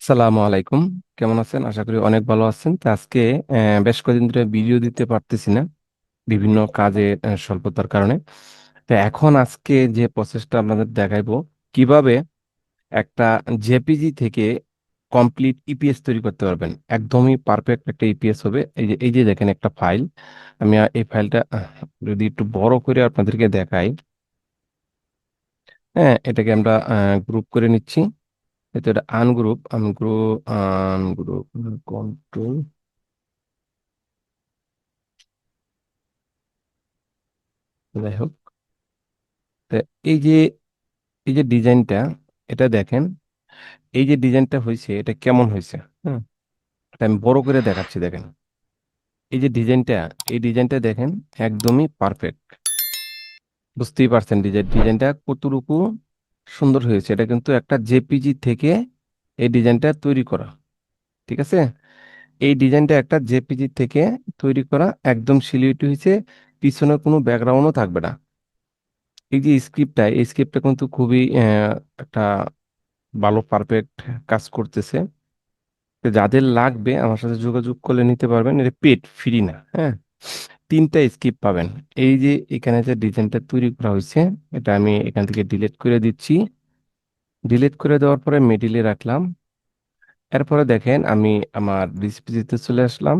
আসসালামু আলাইকুম। কেমন আছেন? আশা করি অনেক ভালো আছেন। তো আজকে বেশ কয়েকদিন ধরে ভিডিও দিতে পারতেছি না বিভিন্ন কাজে স্বল্পতার কারণে। তো এখন আজকে যে প্রসেসটা আপনাদের দেখাইবো, কীভাবে একটা জেপিজি থেকে কমপ্লিট ইপিএস তৈরি করতে পারবেন। একদমই পারফেক্ট একটা ইপিএস হবে। এই যে এই যে দেখেন একটা ফাইল। আমি এই ফাইলটা যদি একটু বড় করে আপনাদেরকে দেখাই। হ্যাঁ এটাকে আমরা গ্রুপ করে নিচ্ছি। এতে এটা আনগ্রুপ আমি গ্রুপ আনগ্রুপ কন্ট্রোল যাই হোক এই যে এই যে ডিজাইনটা এটা দেখেন এই যে ডিজাইনটা হয়েছে এটা কেমন হয়েছে? হ্যাঁ এটা আমি বড় করে দেখাচ্ছি দেখেন। এই যে ডিজাইনটা এই ডিজাইনটা দেখেন একদমই পারফেক্ট বুঝতেই পারছেন ডিজাইন ডিজাইনটা কতটুকু সুন্দর হয়েছে। এটা কিন্তু একটা জেপিজি থেকে এই ডিজাইনটা তৈরি করা। ঠিক আছে? এই ডিজাইনটা একটা জেপিজি থেকে তৈরি করা, একদম সিলিউটি হয়েছে, পিছনে কোনো ব্যাকগ্রাউন্ডও থাকবে না। এই যে স্ক্রিপ্টটা এই স্ক্রিপ্টটা কিন্তু খুবই একটা ভালো পারফেক্ট কাজ করতেছে। যাদের লাগবে, আমার সাথে যোগাযোগ করলে নিতে পারবেন। এটা পেড ফ্রি না হ্যাঁ? তিনটা স্কিপ পাবেন। এই যে এখানে যে ডিজাইনটা তৈরি করা হয়েছে, এটা আমি এখান থেকে ডিলিট করে দিচ্ছি। ডিলিট করে দেওয়ার পরে মিডিলে রাখলাম। এরপরে দেখেন আমি আমার ডিসপিসিতে চলে আসলাম।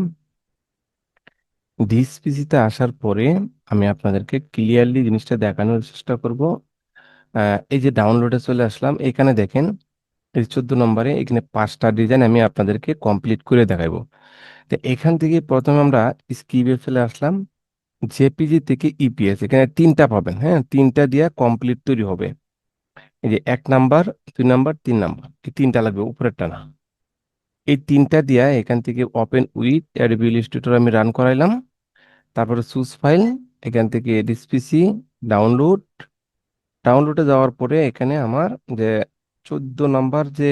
ডিসপিসিতে আসার পরে আমি আপনাদেরকে ক্লিয়ারলি জিনিসটা দেখানোর চেষ্টা করব। এই যে ডাউনলোডে চলে আসলাম, এখানে দেখেন এই চোদ্দ নম্বরে এখানে পাঁচটা ডিজাইন আমি আপনাদেরকে কমপ্লিট করে দেখাবো। তো এখান থেকে প্রথমে আমরা স্কিপে চলে আসলাম। জেপিজি থেকে ইপিএস, এখানে তিনটা পাবেন হ্যাঁ? তিনটা দিয়ে কমপ্লিট তৈরি হবে। এই যে এক নাম্বার, দুই নাম্বার, তিন নাম্বার, এই তিনটা লাগবে, উপরেরটা না। এই তিনটা দিয়া এখান থেকে ওপেন উইথ অ্যাডোবি ইলাস্ট্রেটর আমি রান করাইলাম। তারপরে চুজ ফাইল, এখান থেকে ডিসপিসি, ডাউনলোড। ডাউনলোডে যাওয়ার পরে এখানে আমার যে চোদ্দ নাম্বার যে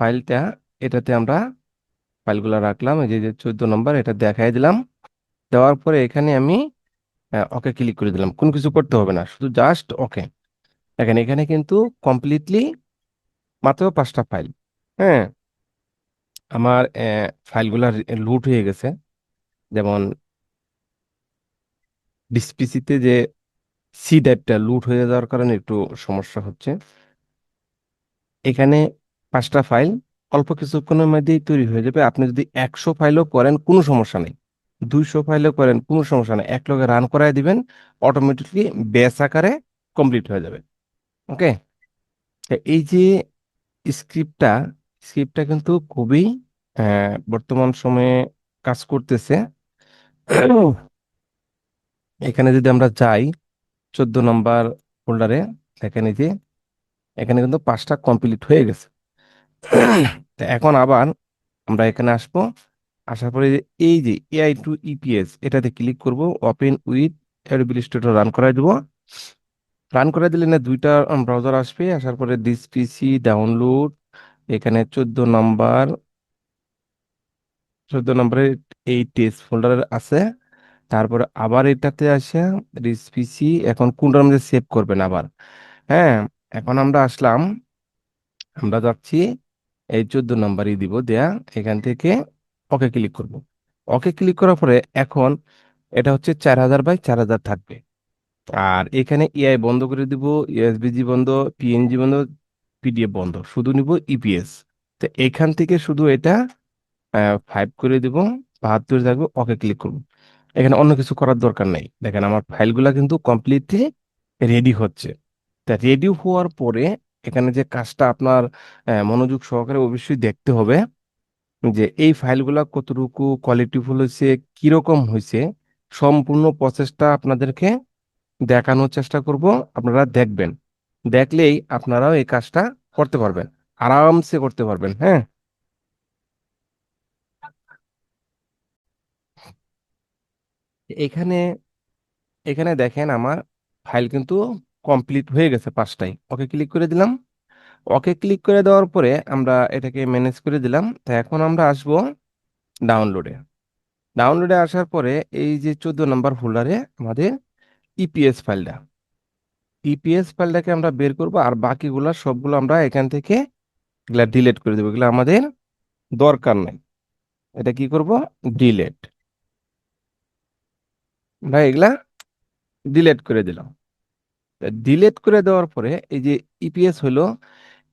ফাইলটা, এটাতে আমরা ফাইলগুলো রাখলাম, এই যে চোদ্দ নম্বর, এটা দেখাই দিলাম। দেওয়ার পরে এখানে আমি ওকে ক্লিক করে দিলাম। কোনো কিছু করতে হবে না, শুধু জাস্ট ওকে। দেখেন, এখানে কিন্তু কমপ্লিটলি মাত্র পাঁচটা ফাইল হ্যাঁ? আমার ফাইলগুলো লুট হয়ে গেছে। যেমন ডিসপিসিতে যে সি ড্রাইভটা লুট হয়ে যাওয়ার কারণে একটু সমস্যা হচ্ছে। এখানে পাঁচটা ফাইল অল্প কিছুক্ষণের মধ্যেই তৈরি হয়ে যাবে। আপনি যদি একশো ফাইলও করেন, কোনো সমস্যা নেই। দুইশো ফাইলও করেন, কোনো সমস্যা নেই। এক লগে রান করায় দিবেন অটোমেটিকলি ব্যাচ আকারে কমপ্লিট হয়ে যাবে। ওকে এই যে স্ক্রিপ্টটা স্ক্রিপ্টটা কিন্তু খুবই বর্তমান সময়ে কাজ করতেছে। এখানে যদি আমরা যাই, চোদ্দ নম্বর ফোল্ডারে দেখেন এই যে, এখানে কিন্তু পাঁচটা কমপ্লিট হয়ে গেছে। তো এখন আবার আমরা এখানে আসব। আসার পরে এই যে এআই টু ইপিএস এটাতে ক্লিক করব open with Adobe Illustrator run করাই দেবো। রান করে দিলে না দুইটা ব্রাউজার আসবে, আসার পরে দিস পিসি ডাউনলোড এখানে চোদ্দ নাম্বার, চোদ্দ নম্বরে এই টেস্ট ফোল্ডার আছে। তারপরে আবার এটাতে আসে দিস পিসি এখন কোনটার মধ্যে সেভ করবেন আবার? হ্যাঁ এখন আমরা আসলাম, আমরা যাচ্ছি। এই চোদ্দ নাম্বারই দিব দেয়া। এখান থেকে ওকে ক্লিক করব। ওকে ক্লিক করার পরে এখন এটা হচ্ছে চার হাজার বাই চার হাজার থাকবে। আর এখানে এআই বন্ধ করে দিব ইউএসবিজি বন্ধ পিএনজি বন্ধ পিডিএফ বন্ধ। শুধু নিব ইপিএস তো এখান থেকে শুধু এটা ফাইভ করে দিব, বাহাত্তর থাকবে ওকে ক্লিক করব। এখানে অন্য কিছু করার দরকার নেই। দেখেন আমার ফাইলগুলা কিন্তু কমপ্লিটলি রেডি হচ্ছে। তা রেডি হওয়ার পরে এখানে যে কাজটা আপনার মনোযোগ সহকারে অবশ্যই দেখতে হবে যে এই ফাইলগুলা কতটুকু কোয়ালিটিফুল হয়েছে, কীরকম হয়েছে, সম্পূর্ণ প্রসেসটা আপনাদেরকে দেখানোর চেষ্টা করব, আপনারা দেখবেন। দেখলেই আপনারাও এই কাজটা করতে পারবেন, আরামসে করতে পারবেন হ্যাঁ? এখানে এখানে দেখেন আমার ফাইল কিন্তু কমপ্লিট হয়ে গেছে পাঁচটাই। ওকে ক্লিক করে দিলাম। ওকে ক্লিক করে দেওয়ার পরে আমরা এটাকে ম্যানেজ করে দিলাম। তো এখন আমরা আসব ডাউনলোডে ডাউনলোডে আসার পরে এই যে চোদ্দ নাম্বার ফোল্ডারে আমাদের ইপিএস ফাইলটা ইপিএস ফাইলটাকে আমরা বের করব আর বাকিগুলা সবগুলো আমরা এখান থেকে এগুলা ডিলেট করে দেবো। এগুলো আমাদের দরকার নাই। এটা কি করব? ডিলেট ভাই এগুলা ডিলেট করে দিলাম। ডিলেট করে দেওয়ার পরে এই যে ইপিএস হলো,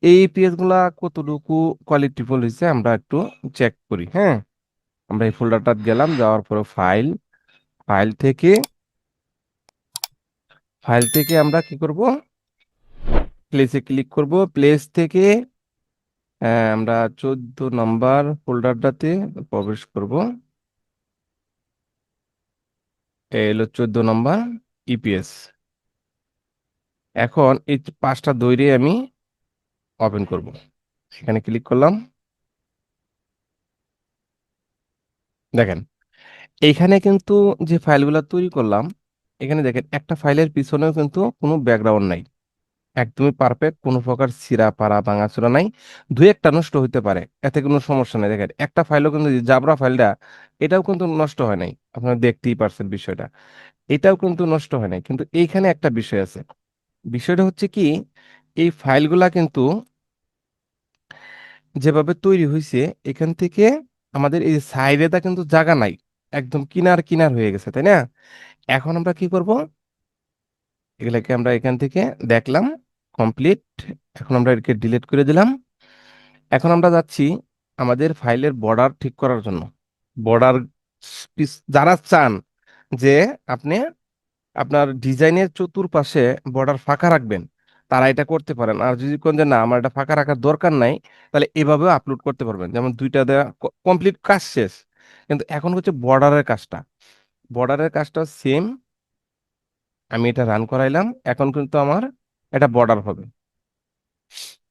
এই ইপিএসগুলা কতটুকু কোয়ালিটিফুল হয়েছে আমরা একটু চেক করি হ্যাঁ? আমরা এই ফোল্ডারটা গেলাম, যাওয়ার পরে ফাইল ফাইল থেকে ফাইল থেকে আমরা কি করব? প্লেসে ক্লিক করব প্লেস থেকে আমরা চোদ্দ নম্বর ফোল্ডারটাতে প্রবেশ করব। এই হলো চোদ্দ নম্বর ইপিএস এখন এই পাঁচটা দৈরে আমি ওপেন করব। এখানে ক্লিক করলাম। দেখেন এইখানে কিন্তু যে ফাইলগুলো তৈরি করলাম, এখানে দেখেন একটা ফাইলের পিছনেও কিন্তু কোনো ব্যাকগ্রাউন্ড নাই। একদমই পারফেক্ট কোনো প্রকার ছিঁড়া পাড়া ভাঙাচোরা নাই। দুই একটা নষ্ট হইতে পারে, এতে কোনো সমস্যা নেই। দেখেন, একটা ফাইলও কিন্তু জাবরা ফাইলটা, এটাও কিন্তু নষ্ট হয় নাই। আপনারা দেখতেই পারছেন বিষয়টা। এটাও কিন্তু নষ্ট হয় নাই। কিন্তু এইখানে একটা বিষয় আছে। বিষয়টা হচ্ছে কি, এই ফাইলগুলা কিন্তু যেভাবে তৈরি হয়েছে এখান থেকে আমাদের এই সাইডেটা কিন্তু জায়গা নাই, একদম কিনার কিনার হয়ে গেছে, তাই না? এখন আমরা কি করব? এগুলাকে আমরা এখান থেকে দেখলাম কমপ্লিট এখন আমরা এটাকে ডিলিট করে দিলাম। এখন আমরা যাচ্ছি আমাদের ফাইলের বর্ডার ঠিক করার জন্য। বর্ডার যারা চান যে আপনি আপনার ডিজাইনের চতুর্পাশে বর্ডার ফাঁকা রাখবেন, তারা এটা করতে পারেন। আর যদি কোন যে, না, আমার এটা ফাঁকা রাখার দরকার নাই তাহলে এভাবেও আপলোড করতে পারবেন। যেমন দুইটা দেওয়া কমপ্লিট কাজ শেষ। কিন্তু এখন হচ্ছে বর্ডারের কাজটা। বর্ডারের কাজটা সেম আমি এটা রান করাইলাম, এখন কিন্তু আমার এটা বর্ডার হবে।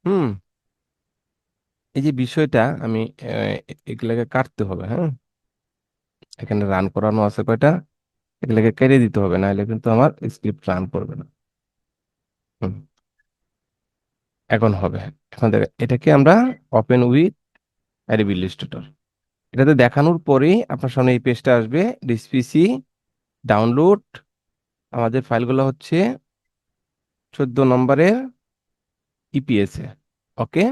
হুম। এই যে বিষয়টা, আমি এগুলাকে কাটতে হবে হ্যাঁ? এখানে রান করানো আছে কয়টা? এগুলাকে কেটে দিতে হবে, নাহলে কিন্তু আমার স্ক্রিপ্ট রান করবে না। এখন হবে। এখন দেখ, এটাকে আমরা ওপেন উইথ অ্যাডোবি ইলাস্ট্রেটর এটাতে দেখানোর পরেই আপনার সামনে এই পেজটা আসবে, ডিসপিসি ডাউনলোড আমাদের ফাইলগুলো হচ্ছে চোদ্দ নম্বরের ইপিএস এ। ওকে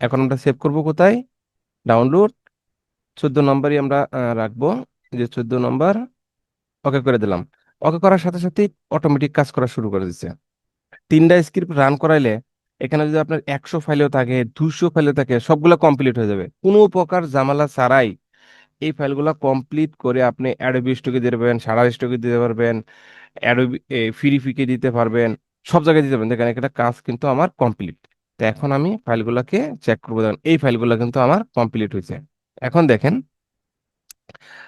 এখন আমরা সেভ করব কোথায়? ডাউনলোড চোদ্দ নম্বরই আমরা রাখব। যে চোদ্দ নম্বর ওকে করে দিলাম। ওকে করার সাথে সাথে অটোমেটিক কাজ করা শুরু করে দিচ্ছে তিনটা স্ক্রিপ্ট রান করাইলে এখানে যদি আপনার একশো ফাইলেও থাকে, দুশো ফাইলেও থাকে, সবগুলো কমপ্লিট হয়ে যাবে। কোনো প্রকার ঝামেলা ছাড়াই এই ফাইলগুলো কমপ্লিট করে আপনি অ্যাডোবি স্টকে দিতে পারবেন সারা স্টকে দিতে পারবেন অ্যাডোবি ফিরিফিকে দিতে পারবেন, সব জায়গায় দিতে পারবেন। দেখেন একটা কাজ কিন্তু আমার কমপ্লিট তো এখন আমি ফাইলগুলোকে চেক করব। দেখেন, এই ফাইলগুলো কিন্তু আমার কমপ্লিট হয়েছে। এখন দেখেন,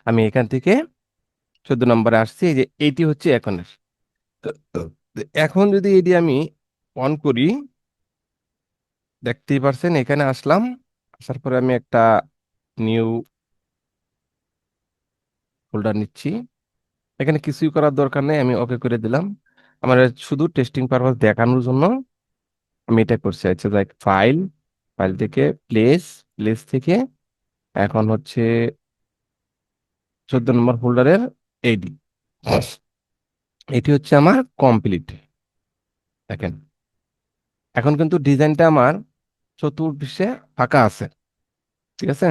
আমি এখান থেকে চোদ্দ নম্বরে আসছি, এই যে এইটি হচ্ছে এখনের। এখন যদি এটি আমি অন করি, দেখতেই পারছেন এখানে আসলাম, আসার পরে আমি একটা নিউ ফোল্ডার নিচ্ছি। এখানে কিছুই করার দরকার নেই, আমি ওকে করে দিলাম। আমার শুধু টেস্টিং পারপাস দেখানোর জন্য আমি এটা করছি আচ্ছা লাইক ফাইল ফাইল থেকে প্লেস প্লেস থেকে এখন হচ্ছে চোদ্দ নম্বর ফোল্ডারের এইডি এটি হচ্ছে আমার কমপ্লিট দেখেন এখন কিন্তু ডিজাইনটা আমার চতুর্দিকে ফাঁকা আছে। ঠিক আছে?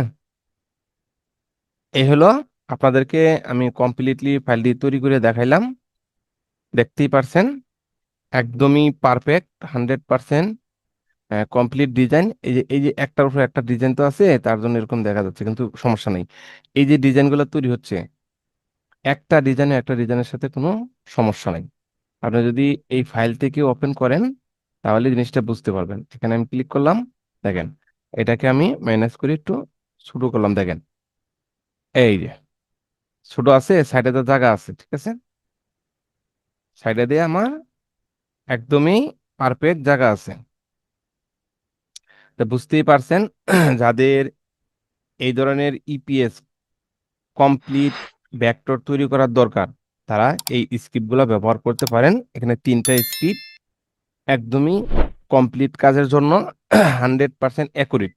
এই হলো আপনাদেরকে আমি কমপ্লিটলি ফাইলটি তৈরি করে দেখাইলাম। দেখতেই পারছেন একদমই perfect hundred percent complete design এই যে এই যে একটার উপর একটা ডিজাইন তো আছে তার জন্য এরকম দেখা যাচ্ছে কিন্তু সমস্যা নেই। এই যে ডিজাইনগুলো তৈরি হচ্ছে একটা ডিজাইনে একটা ডিজাইনের সাথে কোনো সমস্যা নেই। আপনি যদি এই ফাইল থেকে ওপেন করেন, তাহলে জিনিসটা বুঝতে পারবেন। এখানে আমি ক্লিক করলাম, দেখেন, এটাকে আমি মাইনাস করে একটু ছোট করলাম, দেখেন। এই যে, ছোট আছে সাইডে তো জায়গা আছে, ঠিক আছে? সাইডে দিয়ে আমার একদমই পারফেক্ট জায়গা আছে। তো বুঝতেই পারছেন, যাদের এই ধরনের ইপিএস কমপ্লিট ভেক্টর তৈরি করার দরকার। তারা এই স্ক্রিপ্টগুলো ব্যবহার করতে পারেন। এখানে তিনটা স্ক্রিপ্ট একদমই কমপ্লিট কাজের জন্য হান্ড্রেড পার্সেন্ট অ্যাকুরেট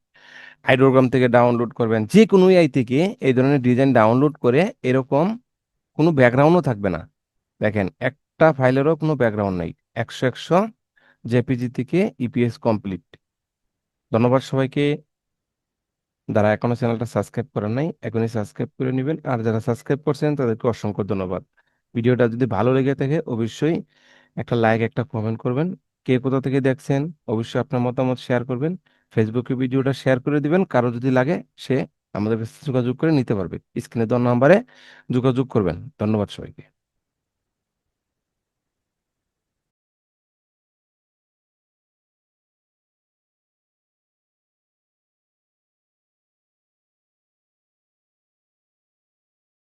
আইডোগ্রাম থেকে ডাউনলোড করবেন। যে কোনো আই থেকে এই ধরনের ডিজাইন ডাউনলোড করে এরকম কোনো ব্যাকগ্রাউন্ডও থাকবে না। দেখেন, একটা ফাইলেরও কোনো ব্যাকগ্রাউন্ড নেই। একশো একশো জেপিজি থেকে ইপিএস কমপ্লিট ধন্যবাদ সবাইকে। যারা এখনও চ্যানেলটা সাবস্ক্রাইব করেন নাই, এখনই সাবস্ক্রাইব করে নেবেন। আর যারা সাবস্ক্রাইব করছেন, তাদেরকে অসংখ্য ধন্যবাদ। ভিডিওটা যদি ভালো লেগে থাকে, অবশ্যই একটা লাইক, একটা কমেন্ট করবেন। কে কোথা থেকে দেখছেন, অবশ্যই আপনার মতামত শেয়ার করবেন। ফেসবুকে ভিডিওটা শেয়ার করে দিবেন। কারও যদি লাগে, সে আমাদের যোগাযোগ করে নিতে পারবে। স্ক্রিনে দেওয়া নাম্বারে যোগাযোগ করবেন। ধন্যবাদ সবাইকে।